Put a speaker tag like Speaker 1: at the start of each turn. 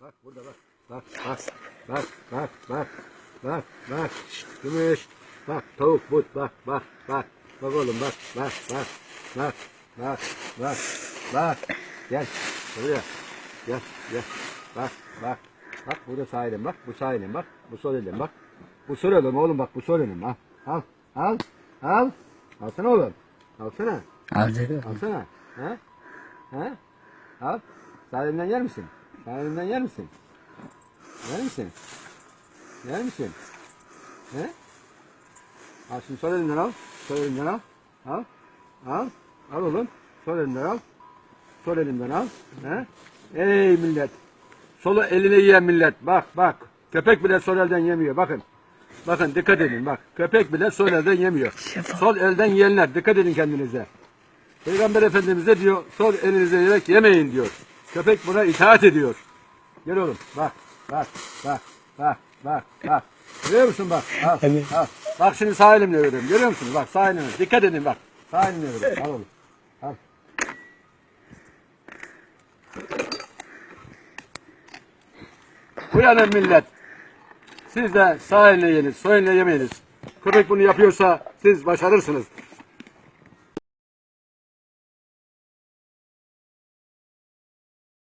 Speaker 1: Bak burada bak. Bak bak bak bak bak. Bak bak. Gümüş. Bak tavuk but. Bak bak bak. Bak oğlum bak bak bak. Bak bak bak bak. Gel buraya. Gel gel. Bak bak. Bak burada sağ elim bak bu sağ elim bak bu sol elim bak bu sol elim oğlum. Bak bu sol elim al al al al. Alsana oğlum. Alsana.
Speaker 2: Alacak.
Speaker 1: alsana. Ha ha al. Sağ elimden yer misin elimden yer misin Yer misin? Yer misin? He? Al şimdi sol elinden al. Sol elinden al. Al. Al. Al oğlum. Sol elinden al. Sol elinden al. He? Ey millet. Solu eline yiyen millet. Bak bak. Köpek bile sol elden yemiyor. Bakın. Bakın dikkat edin bak. Köpek bile sol elden yemiyor. Sol elden yiyenler. Dikkat edin kendinize. Peygamber Efendimiz de diyor sol elinize yiyerek yemeyin diyor. Köpek buna itaat ediyor. Gel oğlum bak bak bak bak bak bak. Görüyor musun bak? Al,
Speaker 2: Evet.
Speaker 1: al. Bak şimdi sağ elimle veriyorum. Görüyor musun? Bak sağ elimle. Dikkat edin bak. Sağ elimle veriyorum. Al oğlum. Al. Uyanın millet. Siz de sağ eline yiyiniz, sol eline yemeyiniz. Köpek bunu yapıyorsa siz başarırsınız.